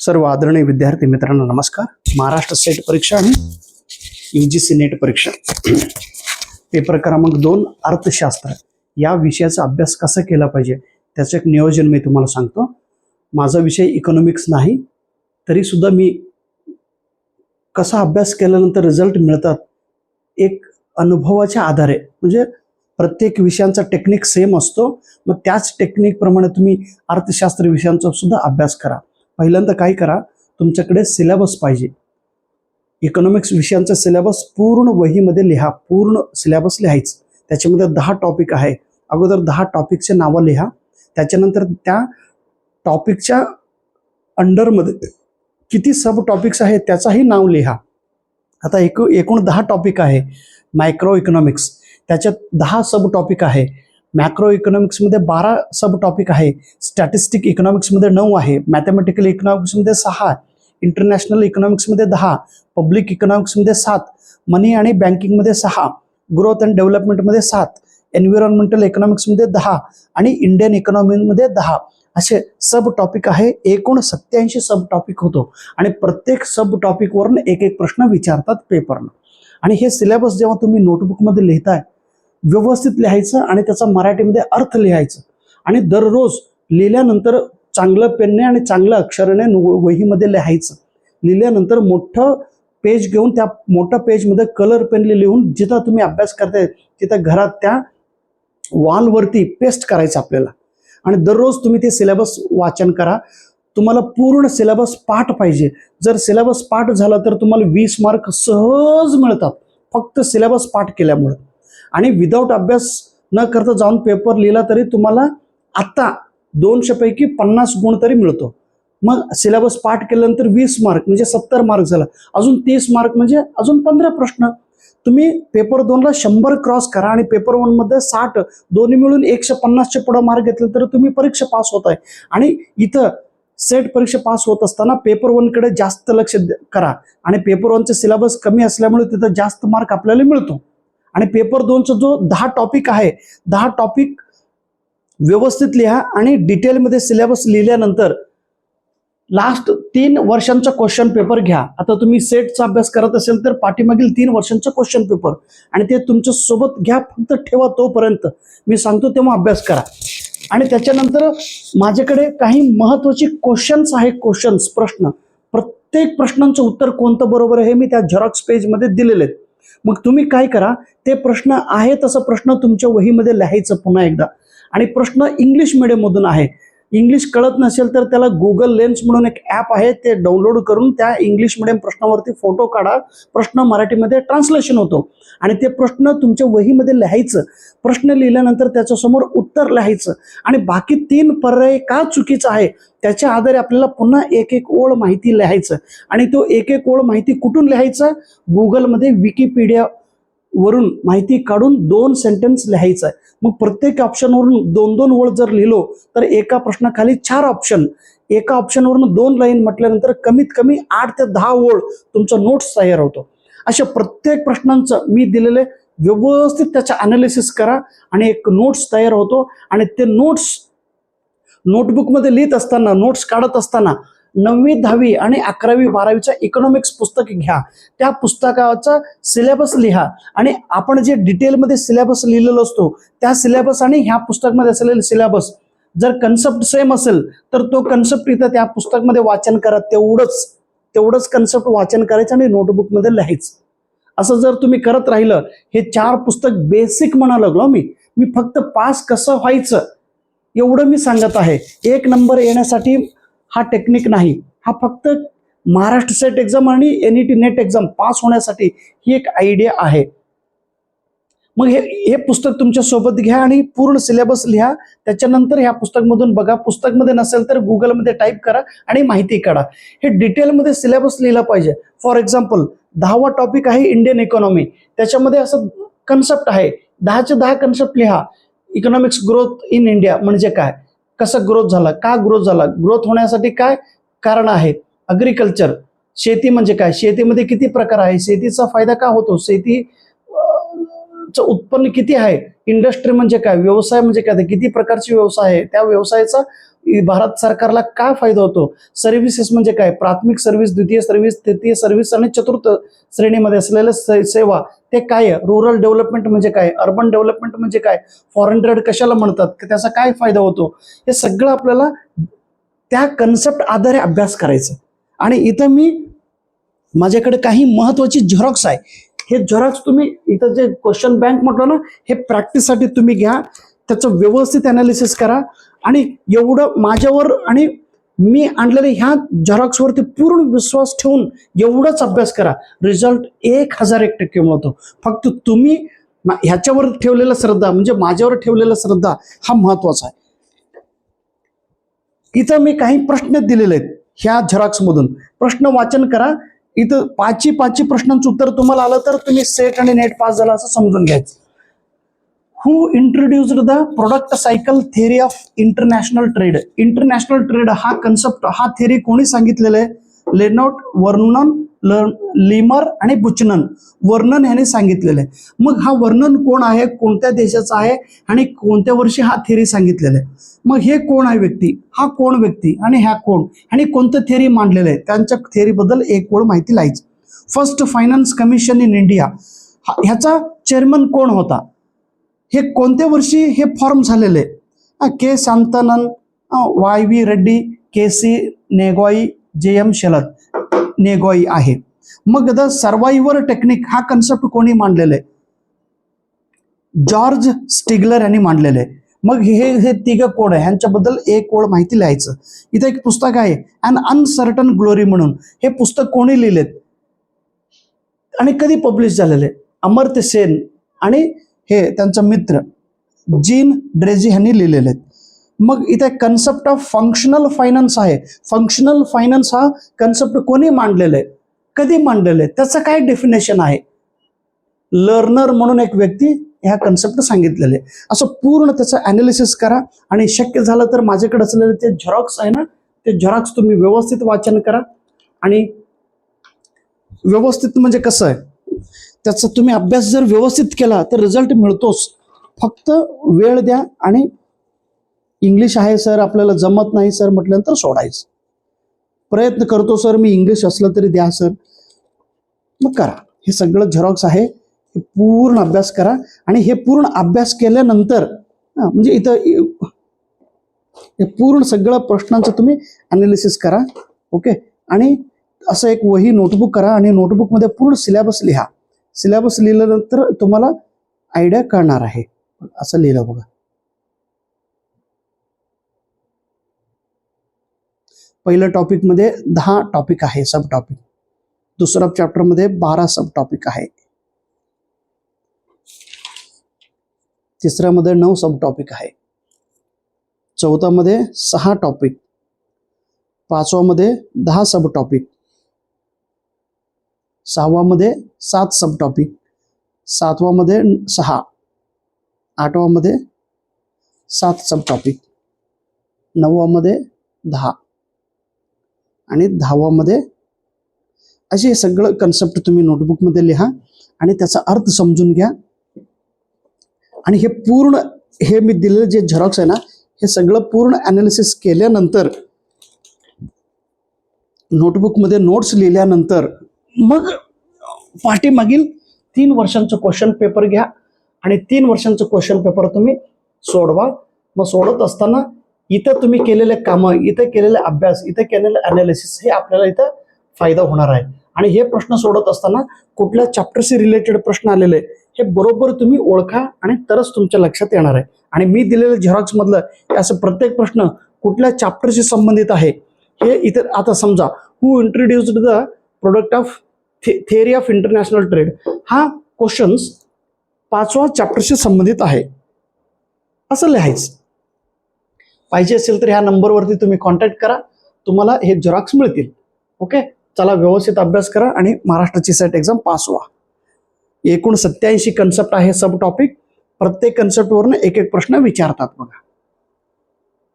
सर्व आदरणीय विद्यार्थी मित्रांनो नमस्कार. महाराष्ट्र सेट परीक्षा आणि यू जी सी नेट परीक्षा. पेपर क्रमांक दोन अर्थशास्त्र. या विषयाचा अभ्यास कसा केला पाहिजे? त्याचं एक नियोजन मी तुम्हाला सांगतो. माझा विषय इकॉनॉमिक्स नाही तरी सुद्धा मी कसा अभ्यास केल्यानंतर रिझल्ट मिळतात एक अनुभवाच्या आधारे म्हणजे प्रत्येक विषयांचा टेक्निक सेम असतो. मग त्याच टेक्निकप्रमाणे तुम्ही अर्थशास्त्र विषयांचा सुद्धा अभ्यास करा. पहिल्यांदा काय करा तुमच्याकडे सिलेबस पाहिजे. इकॉनॉमिक्स विषयांचा सिलेबस पूर्ण वहीमध्ये लिहा पूर्ण सिलेबस लिहायचं. त्याच्यामध्ये दहा टॉपिक आहे. अगोदर दहा टॉपिकचे नावं लिहा. त्याच्यानंतर त्या टॉपिकच्या अंडरमध्ये किती सब टॉपिक्स आहेत त्याचाही नाव लिहा. आता एक एकूण दहा टॉपिक आहे मायक्रो इकॉनॉमिक्स त्याच्यात दहा सब टॉपिक आहे. मॅक्रो इकॉनॉमिक्समध्ये बारा सब टॉपिक आहे स्टॅटिस्टिक इकॉनॉमिक्समध्ये नऊ आहे. मॅथमॅटिकल इकॉनॉमिक्समध्ये सहा इंटरनॅशनल इकॉनॉमिक्समध्ये दहा. पब्लिक इकॉनॉमिक्समध्ये सात. मनी आणि बँकिंगमध्ये सहा. ग्रोथ अँड डेव्हलपमेंटमध्ये सात. एन्व्हिरॉन्मेंटल इकॉनॉमिक्समध्ये दहा. आणि इंडियन इकॉनॉमीमध्ये दहा. असे सब टॉपिक आहे. एकूण सत्याऐंशी सब टॉपिक होतो. आणि प्रत्येक सब टॉपिकवरून एक एक प्रश्न विचारतात पेपरनं आणि हे सिलेबस जेव्हा तुम्ही नोटबुकमध्ये लिहिताय व्यवस्थित लिहायचं आणि त्याचा मराठीमध्ये अर्थ लिहायचं. आणि दररोज लिहिल्यानंतर चांगलं पेनने आणि चांगल्या अक्षराने वहीमध्ये लिहायचं. लिहिल्यानंतर मोठं पेज घेऊन त्या मोठ्या पेजमध्ये कलर पेनने लिहून जिथं तुम्ही अभ्यास करताय तिथं घरात त्या वॉलवरती पेस्ट करायचं आपल्याला. आणि दररोज तुम्ही ते सिलेबस वाचन करा. तुम्हाला पूर्ण सिलेबस पाठ पाहिजे. जर सिलेबस पाठ झाला तर तुम्हाला वीस मार्क सहज मिळतात. फक्त सिलेबस पाठ केल्यामुळे. आणि विदाऊट अभ्यास न करता जाऊन पेपर लिहिला तरी तुम्हाला आत्ता दोनशेपैकी पन्नास गुण तरी मिळतो. मग सिलेबस पाठ केल्यानंतर वीस मार्क म्हणजे सत्तर मार्क झाला. अजून तीस मार्क म्हणजे अजून पंधरा प्रश्न. तुम्ही पेपर दोनला शंभर क्रॉस करा आणि पेपर वनमध्ये साठ दोन्ही मिळून एकशे पन्नासच्या पुढं मार्क घेतले तर तुम्ही परीक्षा पास होत आहे आणि इथं सेट परीक्षा पास होत असताना पेपर वनकडे जास्त लक्ष करा. आणि पेपर वनचे सिलेबस कमी असल्यामुळे तिथं जास्त मार्क आपल्याला मिळतो. आणि पेपर दोनचा जो दहा टॉपिक आहे दहा टॉपिक व्यवस्थित लिहा आणि डिटेलमध्ये सिलेबस लिहिल्यानंतर लास्ट तीन वर्षांचा क्वेश्चन पेपर घ्या. आता तुम्ही सेटचा अभ्यास करत असेल तर पाठीमागील तीन वर्षांचा क्वेश्चन पेपर आणि ते तुमच्यासोबत घ्या फक्त ठेवा तोपर्यंत. मी सांगतो तेव्हा अभ्यास करा. आणि त्याच्यानंतर माझ्याकडे काही महत्त्वाचे क्वेश्चन्स आहे क्वेश्चन्स प्रश्न. प्रत्येक प्रश्नांचं उत्तर कोणतं बरोबर आहे हे मी त्या झेरॉक्स पेजमध्ये दिलेले आहेत. मग तुम्ही काय करा? ते प्रश्न आहे तसं प्रश्न तुमच्या वहीमध्ये लिहायचं पुन्हा एकदा. आणि प्रश्न इंग्लिश मिडियममधून आहे. इंग्लिश कळत नसेल तर त्याला गुगल लेन्स म्हणून एक ॲप आहे ते डाउनलोड करून त्या इंग्लिश मिडियम प्रश्नावरती फोटो काढा. प्रश्न मराठीमध्ये ट्रान्सलेशन होतो. आणि ते प्रश्न तुमच्या वहीमध्ये लिहायचं. प्रश्न लिहिल्यानंतर त्याच्यासमोर उत्तर लिहायचं. आणि बाकी तीन पर्याय का चुकीचा आहे त्याच्या आधारे आपल्याला पुन्हा एक एक ओळ माहिती लिहायचं. आणि तो एक एक ओळ माहिती कुठून लिहायचं? गुगलमध्ये विकिपीडिया वरून माहिती काढून दोन सेंटेन्स लिहायचं आहे. मग प्रत्येक ऑप्शनवरून दोन दोन ओळ जर लिहिलो तर एका प्रश्नाखाली चार ऑप्शन एका ऑप्शनवरून दोन लाईन म्हटल्यानंतर कमीत कमी आठ ते दहा ओळ तुमचा नोट्स तयार होतो. अशा प्रत्येक प्रश्नांचं मी दिलेले व्यवस्थित त्याचा अनालिसिस करा आणि एक नोट्स तयार होतो. आणि ते नोट्स नोटबुकमध्ये लिहित असताना नोट्स काढत असताना नववी दहावी आणि अकरावी बारावीचं इकॉनॉमिक्स पुस्तक घ्या. त्या पुस्तकाचा सिलेबस लिहा. आणि आपण जे डिटेलमध्ये सिलेबस लिहिलेलो असतो त्या सिलेबस आणि ह्या पुस्तकमध्ये असलेले सिलेबस जर कन्सेप्ट सेम असेल तर तो कन्सेप्ट इथं त्या पुस्तकमध्ये वाचन करा. तेवढंच तेवढंच कन्सेप्ट वाचन करायचं आणि नोटबुकमध्ये लिहायचं. असं जर तुम्ही करत राहिलं हे चार पुस्तक बेसिक म्हणा लागलो मी. मी फक्त पास कसं व्हायचं एवढं मी सांगत आहे. एक नंबर येण्यासाठी हा टेक्निक नाही. हा फक्त महाराष्ट्र सेट एक्झाम आणि N E T NET exam pass होण्यासाठी ही एक आयडिया आहे. मग हे हे पुस्तक तुमच्यासोबत घ्या आणि पूर्ण सिलेबस लिहा. त्याच्यानंतर ह्या पुस्तकमधून बघा. पुस्तकमध्ये नसेल तर गुगलमध्ये टाईप करा आणि माहिती काढा. हे डिटेलमध्ये सिलेबस लिहिला पाहिजे. फॉर एक्झाम्पल दहावा टॉपिक आहे इंडियन इकॉनॉमी त्याच्यामध्ये असं कन्सेप्ट आहे. दहाचे दहा कन्सेप्ट लिहा. इकॉनॉमिक्स ग्रोथ इन इंडिया म्हणजे काय? कसं ग्रोथ झाला? का ग्रोथ झाला? ग्रोथ होण्यासाठी काय कारण आहे अग्रिकल्चर शेती म्हणजे काय? शेतीमध्ये किती प्रकार आहे? शेतीचा फायदा का होतो? शेती चं उत्पन्न किती आहे? इंडस्ट्री म्हणजे काय? व्यवसाय म्हणजे काय? किती प्रकारचे व्यवसाय आहे? त्या व्यवसायाचा भारत सरकारला काय फायदा होतो? सर्व्हिसेस म्हणजे काय? प्राथमिक सर्व्हिस द्वितीय सर्व्हिस तृतीय सर्व्हिस आणि चतुर्थ श्रेणीमध्ये असलेल्या सेवा ते काय आहे? रुरल डेव्हलपमेंट म्हणजे काय? अर्बन डेव्हलपमेंट म्हणजे काय? फॉरेन ट्रेड कशाला म्हणतात? की त्याचा काय फायदा होतो? हे सगळं आपल्याला त्या कन्सेप्ट आधारे अभ्यास करायचं. आणि इथं मी माझ्याकडे काही महत्वाची झेरॉक्स आहे. हे झेरॉक्स तुम्ही इथं जे क्वेश्चन बँक म्हटलं ना हे प्रॅक्टिससाठी तुम्ही घ्या. त्याचं व्यवस्थित अनालिसिस करा. आणि एवढं माझ्यावर आणि मी आणलेल्या ह्या झेरॉक्सवरती पूर्ण विश्वास ठेवून एवढाच अभ्यास करा. रिझल्ट एक हजार एक टक्के मिळतो. फक्त तुम्ही ह्याच्यावर ठेवलेला श्रद्धा म्हणजे माझ्यावर ठेवलेला श्रद्धा हा महत्त्वाचा आहे. इथं मी काही प्रश्न दिलेले आहेत ह्या झेरॉक्समधून प्रश्न वाचन करा. इथं पाचही पाचही प्रश्नांचं उत्तर तुम्हाला आलं तर तुम्ही सेट आणि नेट पास झाला असं समजून घ्यायचं. Who introduced the product cycle theory of international trade international trade हा कन्सेप्ट हा थेअरी कोणी सांगितलेला आहे? लेनॉट वर्णन लिमर आणि बुचनन वर्णन यांनी सांगितलेलं आहे. मग हा वर्णन कोण आहे? कोणत्या देशाचा आहे? आणि कोणत्या वर्षी हा थेअरी सांगितलेला आहे? मग हे कोण आहे व्यक्ती? हा कोण व्यक्ती? आणि ह्या कोण? आणि कोणतं थेअरी मांडलेलं आहे? त्यांच्या थेअरीबद्दल एक ओळ माहिती लाईच. First finance commission in India ह्याचा चेअरमन कोण होता? हे कोणत्या वर्षी हे फॉर्म झालेले? K Santhanam Y V Reddy K C Neogy J M Shelat Neogy आहे. मग द सर्वायव्हर टेक्निक हा कन्सेप्ट कोणी मांडलेला? आहे जॉर्ज स्टिगलर यांनी मांडलेले. आहे मग हे हे तिघ कोण आहे? ह्यांच्याबद्दल एक ओळ माहिती लिहायचं. इथं एक पुस्तक आहे अन अनसर्टन ग्लोरी म्हणून. हे पुस्तक कोणी लिहिलेत? आणि कधी पब्लिश झालेले? अमर्त्य सेन आणि हे त्यांचा मित्र जीन ड्रेझी ह्यांनी लिहिलेले आहेत. मग इथे कन्सेप्ट ऑफ फंक्शनल फायनान्स आहे. फंक्शनल फायनान्स हा कन्सेप्ट कोणी मांडलेला आहे? कधी मांडलेलं आहे? त्याचं काय डेफिनेशन आहे? लर्नर म्हणून एक व्यक्ती ह्या कन्सेप्ट सांगितलेले आहे. असं पूर्ण त्याचं अनालिसिस करा आणि शक्य झालं तर माझ्याकडे असलेले ते झेरॉक्स आहे ना ते झेरॉक्स तुम्ही व्यवस्थित वाचन करा. आणि व्यवस्थित म्हणजे कसं आहे? त्याचा तुम्ही अभ्यास जर व्यवस्थित केला तर रिझल्ट मिळतोच. फक्त वेळ द्या आणि इंग्लिश आहे सर आपल्याला जमत नाही सर म्हटल्यानंतर सोडायचं. प्रयत्न करतो सर मी इंग्लिश असलं तरी द्या सर मग करा. हे सगळं झेरॉक्स आहे. पूर्ण अभ्यास करा आणि हे पूर्ण अभ्यास केल्यानंतर म्हणजे इथं हे पूर्ण सगळं प्रश्नांचं तुम्ही अनालिसिस करा. ओके आणि असं एक वही नोटबुक करा आणि नोटबुकमध्ये पूर्ण सिलेबस लिहा. सिलेबस लिहिल्यानंतर तुम्हाला आयडिया कळणार आहे. असं लिहिलं बघा. पहिल्या टॉपिकमध्ये दहा टॉपिक आहे सब टॉपिक दुसऱ्या चॅप्टरमध्ये बारा सब टॉपिक आहे. तिसऱ्यामध्ये नऊ सब टॉपिक आहे. चौथामध्ये सहा टॉपिक पाचवामध्ये दहा सब टॉपिक सहावामध्ये सात सब टॉपिक सातवामध्ये सहा आठवामध्ये सात सब टॉपिक नववामध्ये दहा आणि दहावामध्ये असे हे सगळं कन्सेप्ट तुम्ही नोटबुकमध्ये लिहा आणि त्याचा अर्थ समजून घ्या. आणि हे पूर्ण हे मी दिलेलं जे झेरॉक्स आहे ना हे सगळं पूर्ण ॲनालिसिस केल्यानंतर नोटबुकमध्ये नोट्स लिहिल्यानंतर मग पाठीमागील तीन वर्षांचं क्वेश्चन पेपर घ्या आणि तीन वर्षांचं क्वेश्चन पेपर तुम्ही सोडवा. मग सोडत असताना इथं तुम्ही केलेले कामं इथं केलेले अभ्यास इथं केलेलं अनालिसिस हे आपल्याला इथं फायदा होणार आहे. आणि हे प्रश्न सोडत असताना कुठल्या चॅप्टरशी रिलेटेड प्रश्न आलेले हे बरोबर तुम्ही ओळखा आणि तरच तुमच्या लक्षात येणार आहे. आणि मी दिलेलं झेरॉक्स मधलं असं प्रत्येक प्रश्न कुठल्या चॅप्टरशी संबंधित आहे हे इथं आता समजा. Who introduced the product of theory of international trade हा क्वेश्चन्स पाचवा चॅप्टरशी संबंधित आहे. असं लिहायचं. पाहिजे असेल तर ह्या नंबरवरती तुम्ही कॉन्टॅक्ट करा. तुम्हाला हे झेरॉक्स मिळतील. ओके चला व्यवस्थित अभ्यास करा आणि महाराष्ट्राची सेट एक्झाम पास व्हा एकूण सत्याऐंशी कन्सेप्ट आहे सब टॉपिक प्रत्येक कन्सेप्टवरनं एक एक प्रश्न विचारतात बघा.